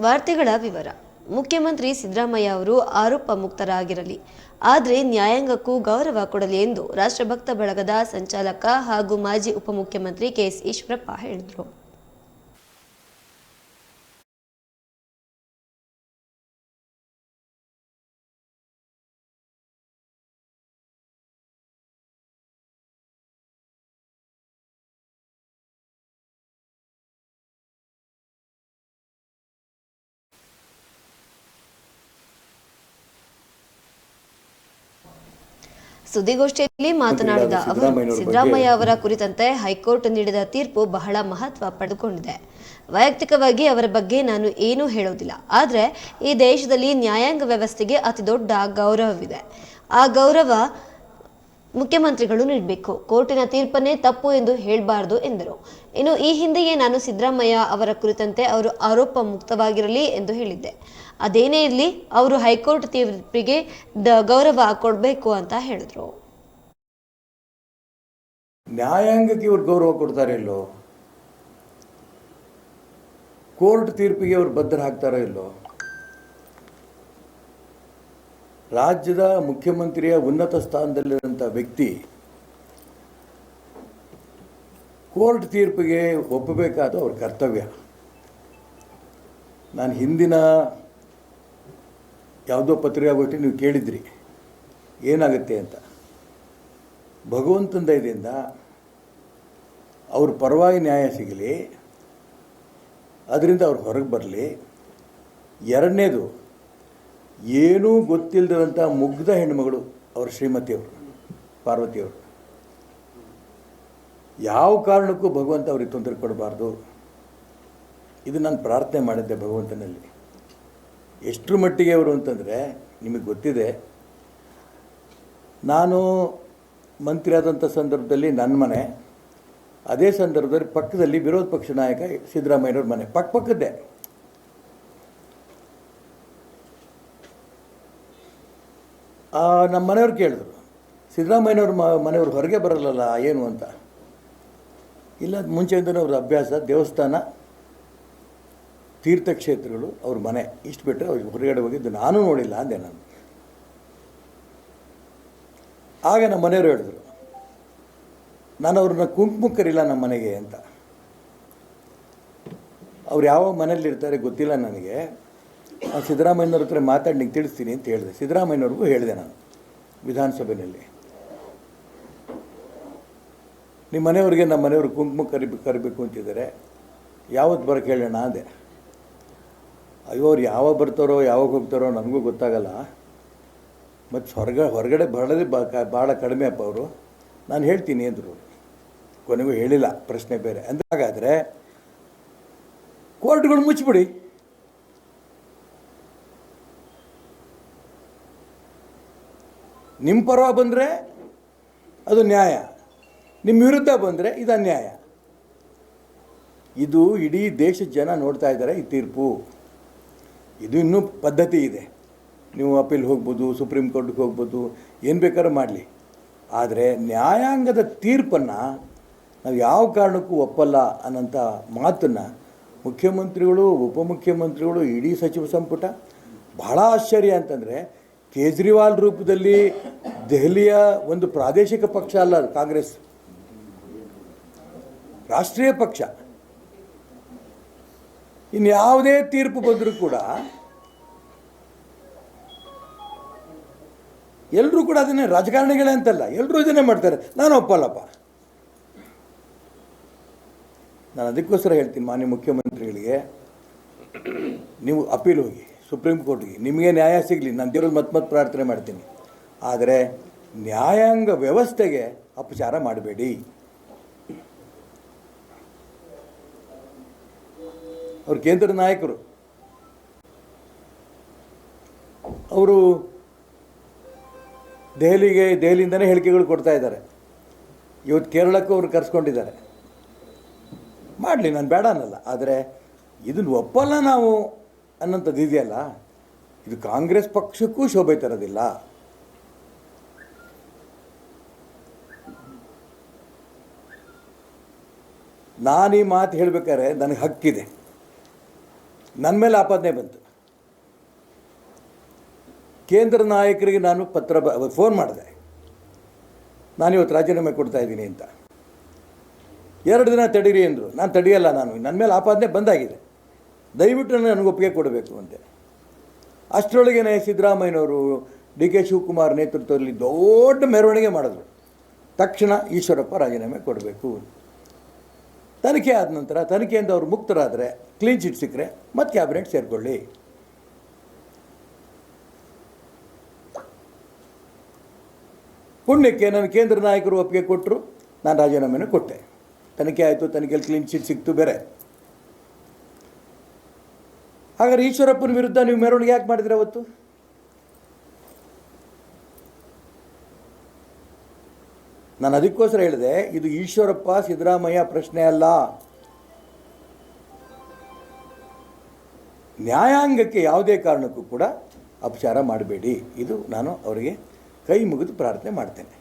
ವಾರ್ತೆಗಳ ವಿವರ. ಮುಖ್ಯಮಂತ್ರಿ ಸಿದ್ದರಾಮಯ್ಯ ಅವರು ಆರೋಪ ಮುಕ್ತರಾಗಿರಲಿ. ಆದರೆ ನ್ಯಾಯಾಂಗಕ್ಕೂ ಗೌರವ ಕೊಡಲಿ ಎಂದು ರಾಷ್ಟ್ರಭಕ್ತ ಬಳಗದ ಸಂಚಾಲಕ ಹಾಗೂ ಮಾಜಿ ಉಪಮುಖ್ಯಮಂತ್ರಿ ಕೆಎಸ್ ಈಶ್ವರಪ್ಪ ಹೇಳಿದರು. ಸುದ್ದಿಗೋಷ್ಠಿಯಲ್ಲಿ ಮಾತನಾಡಿದ ಅವರು ಸಿದ್ದರಾಮಯ್ಯ ಅವರ ಕುರಿತಂತೆ ಹೈಕೋರ್ಟ್ ನೀಡಿದ ತೀರ್ಪು ಬಹಳ ಮಹತ್ವ ಪಡೆದುಕೊಂಡಿದೆ. ವೈಯಕ್ತಿಕವಾಗಿ ಅವರ ಬಗ್ಗೆ ನಾನು ಏನೂ ಹೇಳೋದಿಲ್ಲ ಆದರೆ ಈ ದೇಶದಲ್ಲಿ ನ್ಯಾಯಾಂಗ ವ್ಯವಸ್ಥೆಗೆ ಅತಿ ದೊಡ್ಡ ಗೌರವವಿದೆ. ಆ ಗೌರವ ಮುಖ್ಯಮಂತ್ರಿಗಳು ನೀಡಬೇಕು. ಕೋರ್ಟಿನ ತೀರ್ಪನ್ನೇ ತಪ್ಪು ಎಂದು ಹೇಳಬಾರದು ಎಂದರು. ಇನ್ನು ಈ ಹಿಂದೆಯೇ ನಾನು ಸಿದ್ದರಾಮಯ್ಯ ಅವರ ಕುರಿತಂತೆ ಅವರು ಆರೋಪ ಮುಕ್ತವಾಗಿರಲಿ ಎಂದು ಹೇಳಿದ್ದೆ. ಅದೇನೇ ಇರಲಿ, ಅವರು ಹೈಕೋರ್ಟ್ ತೀರ್ಪಿಗೆ ದ- ಗೌರವ ಕೊಡಬೇಕು ಅಂತ ಹೇಳಿದ್ರು. ನ್ಯಾಯಾಂಗಕ್ಕೆ ಇವ್ರು ಗೌರವ ಕೊಡ್ತಾರೆ ಇಲ್ಲೋ? ಕೋರ್ಟ್ ತೀರ್ಪಿಗೆ ಅವ್ರು ಬದ್ಧರಾಗ್ತಾರೋ ಇಲ್ಲೋ? ರಾಜ್ಯದ ಮುಖ್ಯಮಂತ್ರಿಯ ಉನ್ನತ ಸ್ಥಾನದಲ್ಲಿರುವಂಥ ವ್ಯಕ್ತಿ ಕೋರ್ಟ್ ತೀರ್ಪಿಗೆ ಒಪ್ಪಬೇಕಾದ ಅವ್ರ ಕರ್ತವ್ಯ. ನಾನು ಹಿಂದಿನ ಯಾವುದೋ ಪತ್ರಿಕಾಗೋಷ್ಠಿ ನೀವು ಕೇಳಿದ್ರಿ. ಏನಾಗುತ್ತೆ ಅಂತ. ಭಗವಂತನ ದಯದಿಂದ ಅವ್ರ ಪರವಾಗಿ ನ್ಯಾಯ ಸಿಗಲಿ, ಅದರಿಂದ ಅವ್ರು ಹೊರಗೆ ಬರಲಿ. ಎರಡನೇದು ಏನೂ ಗೊತ್ತಿಲ್ಲದಂಥ ಮುಗ್ಧ ಹೆಣ್ಮಗಳು ಅವ್ರ ಶ್ರೀಮತಿಯವರು, ಪಾರ್ವತಿಯವರು. ಯಾವ ಕಾರಣಕ್ಕೂ ಭಗವಂತ ಅವ್ರಿಗೆ ತೊಂದರೆ ಕೊಡಬಾರ್ದು. ಇದು ನಾನು ಪ್ರಾರ್ಥನೆ ಮಾಡಿದ್ದೆ ಭಗವಂತನಲ್ಲಿ. ಎಷ್ಟರ ಮಟ್ಟಿಗೆ ಅವರು ಅಂತಂದರೆ, ನಿಮಗೆ ಗೊತ್ತಿದೆ, ನಾನು ಮಂತ್ರಿ ಆದಂಥ ಸಂದರ್ಭದಲ್ಲಿ ನನ್ನ ಮನೆ, ಅದೇ ಸಂದರ್ಭದಲ್ಲಿ ಪಕ್ಕದಲ್ಲಿ ವಿರೋಧ ಪಕ್ಷ ನಾಯಕ ಸಿದ್ದರಾಮಯ್ಯನವ್ರ ಮನೆ, ಪಕ್ಕ ಪಕ್ಕದ್ದೇ. ನಮ್ಮ ಮನೆಯವ್ರು ಕೇಳಿದ್ರು. ಮ, ಮನೆಯವ್ರು ಹೊರಗೆ ಬರಲ್ಲಲ್ಲ ಏನು ಅಂತ. ಇಲ್ಲ, ಮುಂಚೆಯಿಂದನೂ ಅವ್ರ ಅಭ್ಯಾಸ, ದೇವಸ್ಥಾನ, ತೀರ್ಥಕ್ಷೇತ್ರಗಳು, ಅವ್ರ ಮನೆ. ಇಷ್ಟು ಬಿಟ್ಟರೆ ಅವ್ರಿಗೆ ಹೊರಗಡೆ ಹೋಗಿದ್ದು ನಾನು ನೋಡಿಲ್ಲ ಅಂದೆ ನಾನು. ಆಗ ನಮ್ಮ ಮನೆಯವರು ಹೇಳಿದ್ರು, ನಾನು ಅವ್ರನ್ನ ಕುಂಕುಮ ಕರಿಲ್ಲ ನಮ್ಮ ಮನೆಗೆ ಅಂತ. ಅವ್ರು ಯಾವ ಮನೇಲಿ ಇರ್ತಾರೆ ಗೊತ್ತಿಲ್ಲ ನನಗೆ. ನಾನು ಸಿದ್ದರಾಮಯ್ಯನವ್ರ ಹತ್ರ ಮಾತಾಡಿ ನಿಂಗೆ ತಿಳಿಸ್ತೀನಿ ಅಂತ ಹೇಳಿದೆ. ಸಿದ್ದರಾಮಯ್ಯನವ್ರಿಗೂ ಹೇಳಿದೆ ನಾನು ವಿಧಾನಸಭೆಯಲ್ಲಿ. ನಿಮ್ಮ ಮನೆಯವ್ರಿಗೆ ನಮ್ಮ ಮನೆಯವ್ರು ಕುಂಕುಮ ಕರಿಬೇಕು ಕರಿಬೇಕು ಅಂತಿದ್ದಾರೆ. ಯಾವತ್ತು ಬರೋಕ್ಕೆ ಹೇಳೋಣ ಅಂದೆ. ಅಯ್ಯೋ, ಅವ್ರು ಯಾವಾಗ ಬರ್ತಾರೋ, ಯಾವಾಗ ಹೋಗ್ತಾರೋ ನನಗೂ ಗೊತ್ತಾಗಲ್ಲ. ಮತ್ತು ಹೊರಗ, ಹೊರಗಡೆ ಬರೋದೇ ಬ ಭಾಳ ಕಡಿಮೆ ಅಪ್ಪ ಅವರು. ನಾನು ಹೇಳ್ತೀನಿ ಅಂದರು. ಕೊನೆಗೂ ಹೇಳಿಲ್ಲ, ಪ್ರಶ್ನೆ ಬೇರೆ. ಅಂದಾಗಾದರೆ, ಕೋರ್ಟ್ಗಳು ಮುಚ್ಚಿಬಿಡಿ ನಿಮ್ಮ ಪರ ಬಂದರೆ ಅದು ನ್ಯಾಯ. ನಿಮ್ಮ ವಿರುದ್ಧ ಬಂದರೆ ಇದು ಅನ್ಯಾಯ. ಇದು ಇಡೀ ದೇಶದ ಜನ ನೋಡ್ತಾ ಇದ್ದಾರೆ ಈ ತೀರ್ಪು. ಇದು ಇನ್ನೂ ಪದ್ಧತಿ ಇದೆ. ನೀವು ಅಪೀಲ್ ಹೋಗ್ಬೋದು, ಸುಪ್ರೀಂ ಕೋರ್ಟ್ಗೆ ಹೋಗ್ಬೋದು, ಏನು ಬೇಕಾದ್ರೂ ಮಾಡಲಿ. ಆದರೆ ನ್ಯಾಯಾಂಗದ ತೀರ್ಪನ್ನು ನಾವು ಯಾವ ಕಾರಣಕ್ಕೂ ಒಪ್ಪಲ್ಲ ಅನ್ನೋಂಥ ಮಾತನ್ನು ಮುಖ್ಯಮಂತ್ರಿಗಳು, ಉಪಮುಖ್ಯಮಂತ್ರಿಗಳು, ಇಡೀ ಸಚಿವ ಸಂಪುಟ ಬಹಳ ಆಶ್ಚರ್ಯ ಅಂತಂದರೆ ಕೇಜ್ರಿವಾಲ್ ರೂಪದಲ್ಲಿ ದೆಹಲಿಯ ಒಂದು ಪ್ರಾದೇಶಿಕ ಪಕ್ಷ ಅಲ್ಲ, ಕಾಂಗ್ರೆಸ್. ರಾಷ್ಟ್ರೀಯ ಪಕ್ಷ. ಇನ್ಯಾವುದೇ ತೀರ್ಪು ಬಂದರೂ ಕೂಡ ಎಲ್ಲರೂ ಕೂಡ ಅದನ್ನೇ ರಾಜಕಾರಣಿಗಳೇ ಅಂತಲ್ಲ ಎಲ್ಲರೂ ಇದನ್ನೇ ಮಾಡ್ತಾರೆ. ನಾನು ಒಪ್ಪಲ್ಲಪ್ಪ. ನಾನು ಅದಕ್ಕೋಸ್ಕರ ಹೇಳ್ತೀನಿ ಮಾನ್ಯ ಮುಖ್ಯಮಂತ್ರಿಗಳಿಗೆ, ನೀವು ಅಪೀಲ್ ಹೋಗಿ. ಸುಪ್ರೀಂ ಕೋರ್ಟ್ಗೆ. ನಿಮಗೆ ನ್ಯಾಯ ಸಿಗಲಿ, ನಾನು ದೇವರಲ್ಲಿ ಮತ್ತೆ ಮತ್ತೆ ಪ್ರಾರ್ಥನೆ ಮಾಡ್ತೀನಿ. ಆದರೆ ನ್ಯಾಯಾಂಗ ವ್ಯವಸ್ಥೆಗೆ ಅಪಚಾರ ಮಾಡಬೇಡಿ. ಅವರು ಕೇಂದ್ರ ನಾಯಕರು. ಅವರು ದೆಹಲಿಗೆ, ದೆಹಲಿಯಿಂದನೇ ಹೇಳಿಕೆಗಳು ಕೊಡ್ತಾ ಇದ್ದಾರೆ. ಇವತ್ತು ಕೇರಳಕ್ಕೂ ಅವರು ಕರೆಸ್ಕೊಂಡಿದ್ದಾರೆ. ಮಾಡಲಿ, ನಾನು ಬೇಡ ಅನ್ನಲ್ಲ. ಆದರೆ ಇದನ್ನು ಒಪ್ಪಲ್ಲ ನಾವು. ಅನ್ನೋಂಥದ್ದು ಇದೆಯಲ್ಲ ಇದು ಕಾಂಗ್ರೆಸ್ ಪಕ್ಷಕ್ಕೂ ಶೋಭೆ ತರೋದಿಲ್ಲ. ನಾನು ಈ ಮಾತು ಹೇಳಬೇಕಾದ್ರೆ ನನಗೆ ಹಕ್ಕಿದೆ. ನನ್ನ ಮೇಲೆ ಆಪಾದನೆ ಬಂತು. ಕೇಂದ್ರ ನಾಯಕರಿಗೆ ನಾನು ಪತ್ರ ಬ, ಫೋನ್ ಮಾಡಿದೆ. ನಾನು ಇವತ್ತು ರಾಜೀನಾಮೆ ಕೊಡ್ತಾ ಇದ್ದೀನಿ ಅಂತ. ಎರಡು ದಿನ ತಡೀರಿ ಅಂದರು. ನಾನು ತಡೆಯಲ್ಲ ನಾನು. ನನ್ನ ಮೇಲೆ ಆಪಾದನೆ ಬಂದಾಗಿದೆ. ದಯವಿಟ್ಟು ನನಗೆ ಒಪ್ಪಿಗೆ ಕೊಡಬೇಕು ಅಂತೆ. ಅಷ್ಟರೊಳಗೇನೆ ಸಿದ್ದರಾಮಯ್ಯನವರು ಡಿ ಕೆ ಶಿವಕುಮಾರ್ ನೇತೃತ್ವದಲ್ಲಿ ದೊಡ್ಡ ಮೆರವಣಿಗೆ ಮಾಡಿದ್ರು. ತಕ್ಷಣ ಈಶ್ವರಪ್ಪ ರಾಜೀನಾಮೆ ಕೊಡಬೇಕು. ತನಿಖೆ ಆದ ನಂತರ ತನಿಖೆಯಿಂದ ಅವರು ಮುಕ್ತರಾದರೆ ಕ್ಲೀನ್ ಚಿಟ್ ಸಿಕ್ಕರೆ ಮತ್ತೆ ಕ್ಯಾಬಿನೆಟ್ ಸೇರಿಕೊಳ್ಳಿ. ಪುಣ್ಯಕ್ಕೆ ನನ್ನ ಕೇಂದ್ರ ನಾಯಕರು ಒಪ್ಪಿಗೆ ಕೊಟ್ಟರು ನಾನು ರಾಜೀನಾಮೆನೂ ಕೊಟ್ಟೆ. ತನಿಖೆ ಆಯಿತು, ತನಿಖೆಯಲ್ಲಿ ಕ್ಲೀನ್ ಚಿಟ್ ಸಿಕ್ತು ಬೇರೆ. ಹಾಗಾದ್ರೆ ಈಶ್ವರಪ್ಪನ ವಿರುದ್ಧ ನೀವು ಮೆರವಣಿಗೆ ಯಾಕೆ ಮಾಡಿದ್ರೆ ಅವತ್ತು? ನಾನು ಅದಕ್ಕೋಸ್ಕರ ಹೇಳಿದೆ, ಇದು ಈಶ್ವರಪ್ಪ ಸಿದ್ದರಾಮಯ್ಯ ಪ್ರಶ್ನೆ ಅಲ್ಲ. ನ್ಯಾಯಾಂಗಕ್ಕೆ ಯಾವುದೇ ಕಾರಣಕ್ಕೂ ಕೂಡ ಅಪಚಾರ ಮಾಡಬೇಡಿ. ಇದು ನಾನು ಅವರಿಗೆ ಕೈ ಮುಗಿದು ಪ್ರಾರ್ಥನೆ ಮಾಡ್ತೇನೆ.